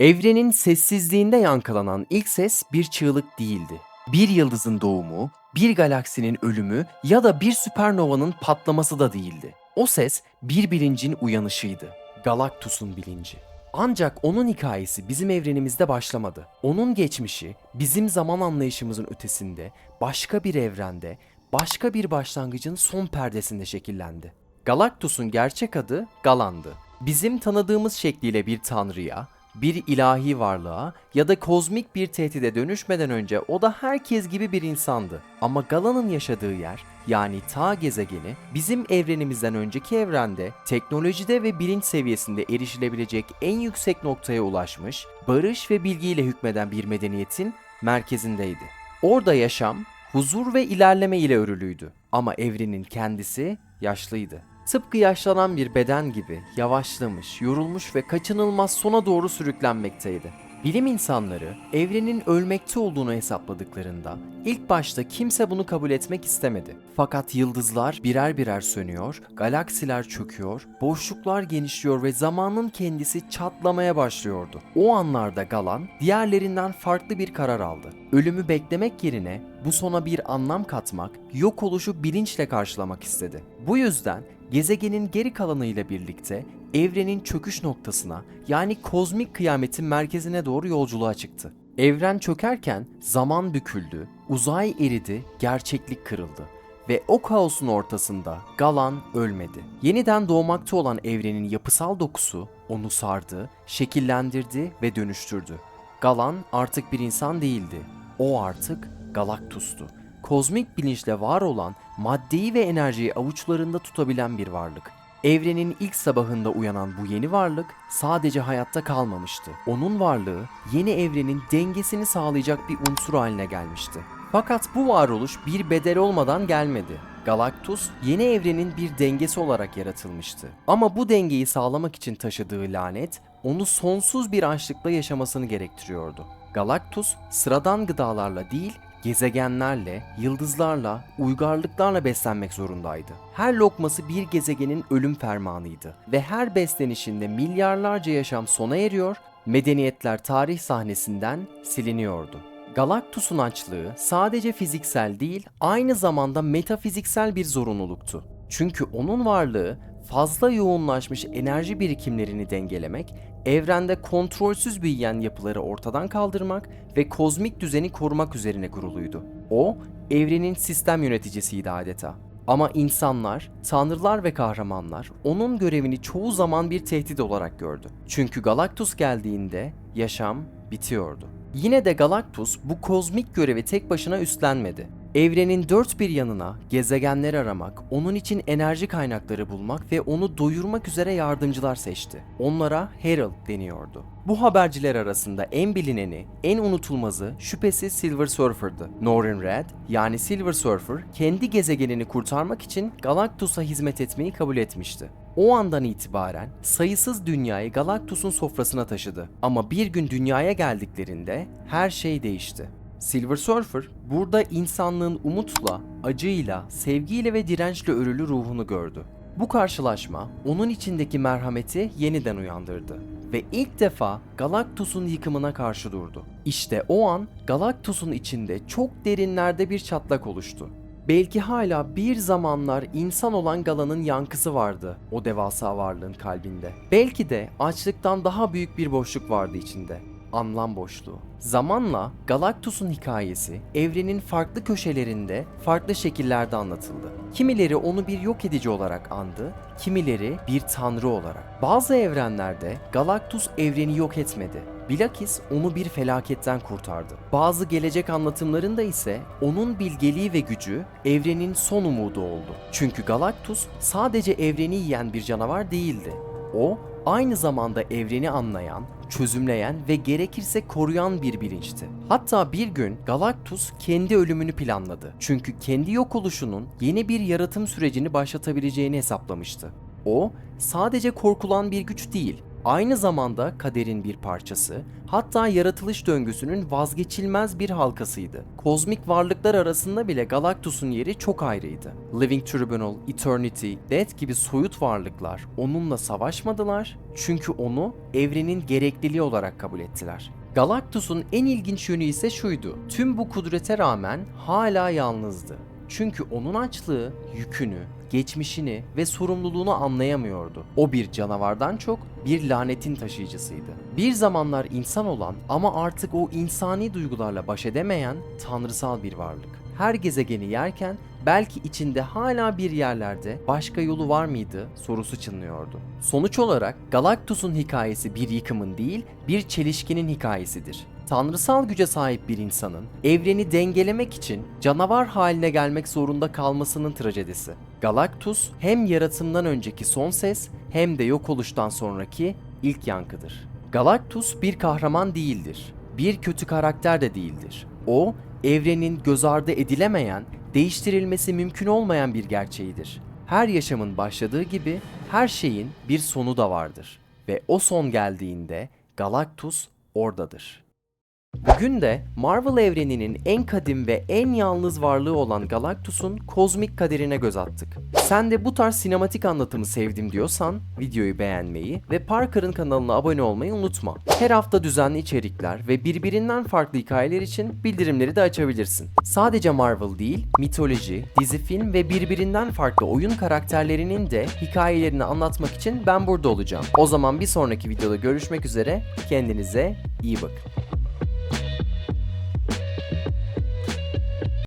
Evrenin sessizliğinde yankılanan ilk ses bir çığlık değildi. Bir yıldızın doğumu, bir galaksinin ölümü ya da bir süpernovanın patlaması da değildi. O ses bir bilincin uyanışıydı. Galaktus'un bilinci. Ancak onun hikayesi bizim evrenimizde başlamadı. Onun geçmişi bizim zaman anlayışımızın ötesinde, başka bir evrende, başka bir başlangıcın son perdesinde şekillendi. Galactus'un gerçek adı Galan'dı. Bizim tanıdığımız şekliyle bir tanrıya, bir ilahi varlığa ya da kozmik bir tehdide dönüşmeden önce o da herkes gibi bir insandı. Ama Galan'ın yaşadığı yer yani ta gezegeni bizim evrenimizden önceki evrende teknolojide ve bilinç seviyesinde erişilebilecek en yüksek noktaya ulaşmış, barış ve bilgiyle hükmeden bir medeniyetin merkezindeydi. Orada yaşam, huzur ve ilerleme ile örülüydü. Ama evrenin kendisi yaşlıydı. Tıpkı yaşlanan bir beden gibi yavaşlamış, yorulmuş ve kaçınılmaz sona doğru sürüklenmekteydi. Bilim insanları evrenin ölmekte olduğunu hesapladıklarında ilk başta kimse bunu kabul etmek istemedi. Fakat yıldızlar birer birer sönüyor, galaksiler çöküyor, boşluklar genişliyor ve zamanın kendisi çatlamaya başlıyordu. O anlarda Galan diğerlerinden farklı bir karar aldı. Ölümü beklemek yerine bu sona bir anlam katmak, yok oluşu bilinçle karşılamak istedi. Bu yüzden gezegenin geri kalanıyla birlikte evrenin çöküş noktasına yani kozmik kıyametin merkezine doğru yolculuğa çıktı. Evren çökerken zaman büküldü, uzay eridi, gerçeklik kırıldı ve o kaosun ortasında Galan ölmedi. Yeniden doğmakta olan evrenin yapısal dokusu onu sardı, şekillendirdi ve dönüştürdü. Galan artık bir insan değildi. O artık Galaktus'tu. Kozmik bilinçle var olan maddeyi ve enerjiyi avuçlarında tutabilen bir varlık. Evrenin ilk sabahında uyanan bu yeni varlık sadece hayatta kalmamıştı. Onun varlığı yeni evrenin dengesini sağlayacak bir unsur haline gelmişti. Fakat bu varoluş bir bedel olmadan gelmedi. Galactus yeni evrenin bir dengesi olarak yaratılmıştı. Ama bu dengeyi sağlamak için taşıdığı lanet onu sonsuz bir açlıkla yaşamasını gerektiriyordu. Galactus sıradan gıdalarla değil, gezegenlerle, yıldızlarla, uygarlıklarla beslenmek zorundaydı. Her lokması bir gezegenin ölüm fermanıydı ve her beslenişinde milyarlarca yaşam sona eriyor, medeniyetler tarih sahnesinden siliniyordu. Galactus'un açlığı sadece fiziksel değil, aynı zamanda metafiziksel bir zorunluluktu. Çünkü onun varlığı fazla yoğunlaşmış enerji birikimlerini dengelemek, evrende kontrolsüz büyüyen yapıları ortadan kaldırmak ve kozmik düzeni korumak üzerine kuruluydu. O, evrenin sistem yöneticisiydi adeta. Ama insanlar, tanrılar ve kahramanlar onun görevini çoğu zaman bir tehdit olarak gördü. Çünkü Galactus geldiğinde yaşam bitiyordu. Yine de Galactus bu kozmik görevi tek başına üstlenmedi. Evrenin dört bir yanına gezegenler aramak, onun için enerji kaynakları bulmak ve onu doyurmak üzere yardımcılar seçti. Onlara Herald deniyordu. Bu haberciler arasında en bilineni, en unutulmazı şüphesiz Silver Surfer'dı. Norrin Red yani Silver Surfer kendi gezegenini kurtarmak için Galactus'a hizmet etmeyi kabul etmişti. O andan itibaren sayısız dünyayı Galactus'un sofrasına taşıdı. Ama bir gün dünyaya geldiklerinde her şey değişti. Silver Surfer burada insanlığın umutla, acıyla, sevgiyle ve dirençle örülü ruhunu gördü. Bu karşılaşma onun içindeki merhameti yeniden uyandırdı ve ilk defa Galactus'un yıkımına karşı durdu. İşte o an Galactus'un içinde çok derinlerde bir çatlak oluştu. Belki hala bir zamanlar insan olan Gala'nın yankısı vardı o devasa varlığın kalbinde. Belki de açlıktan daha büyük bir boşluk vardı içinde. Anlam boşluğu. Zamanla Galactus'un hikayesi evrenin farklı köşelerinde farklı şekillerde anlatıldı. Kimileri onu bir yok edici olarak andı, kimileri bir tanrı olarak. Bazı evrenlerde Galactus evreni yok etmedi. Bilakis onu bir felaketten kurtardı. Bazı gelecek anlatımlarında ise onun bilgeliği ve gücü evrenin son umudu oldu. Çünkü Galactus sadece evreni yiyen bir canavar değildi. O aynı zamanda evreni anlayan, çözümleyen ve gerekirse koruyan bir bilinçti. Hatta bir gün Galactus kendi ölümünü planladı. Çünkü kendi yok oluşunun yeni bir yaratım sürecini başlatabileceğini hesaplamıştı. O sadece korkulan bir güç değil, Aynı zamanda kaderin bir parçası, hatta yaratılış döngüsünün vazgeçilmez bir halkasıydı. Kozmik varlıklar arasında bile Galactus'un yeri çok ayrıydı. Living Tribunal, Eternity, Death gibi soyut varlıklar onunla savaşmadılar çünkü onu evrenin gerekliliği olarak kabul ettiler. Galactus'un en ilginç yönü ise şuydu. Tüm bu kudrete rağmen hala yalnızdı. Çünkü onun açlığı yükünü, geçmişini ve sorumluluğunu anlayamıyordu. O bir canavardan çok bir lanetin taşıyıcısıydı. Bir zamanlar insan olan ama artık o insani duygularla baş edemeyen tanrısal bir varlık. Her gezegeni yerken belki içinde hala bir yerlerde başka yolu var mıydı sorusu çınlıyordu. Sonuç olarak Galactus'un hikayesi bir yıkımın değil, bir çelişkinin hikayesidir. Tanrısal güce sahip bir insanın evreni dengelemek için canavar haline gelmek zorunda kalmasının trajedisi. Galactus hem yaratımdan önceki son ses hem de yok oluştan sonraki ilk yankıdır. Galactus bir kahraman değildir. Bir kötü karakter de değildir. O, evrenin göz ardı edilemeyen, değiştirilmesi mümkün olmayan bir gerçeğidir. Her yaşamın başladığı gibi her şeyin bir sonu da vardır. Ve o son geldiğinde Galactus oradadır. Bugün de Marvel evreninin en kadim ve en yalnız varlığı olan Galactus'un kozmik kaderine göz attık. Sen de bu tarz sinematik anlatımı sevdim diyorsan videoyu beğenmeyi ve Parker'ın kanalına abone olmayı unutma. Her hafta düzenli içerikler ve birbirinden farklı hikayeler için bildirimleri de açabilirsin. Sadece Marvel değil, mitoloji, dizi film ve birbirinden farklı oyun karakterlerinin de hikayelerini anlatmak için ben burada olacağım. O zaman bir sonraki videoda görüşmek üzere, kendinize iyi bakın.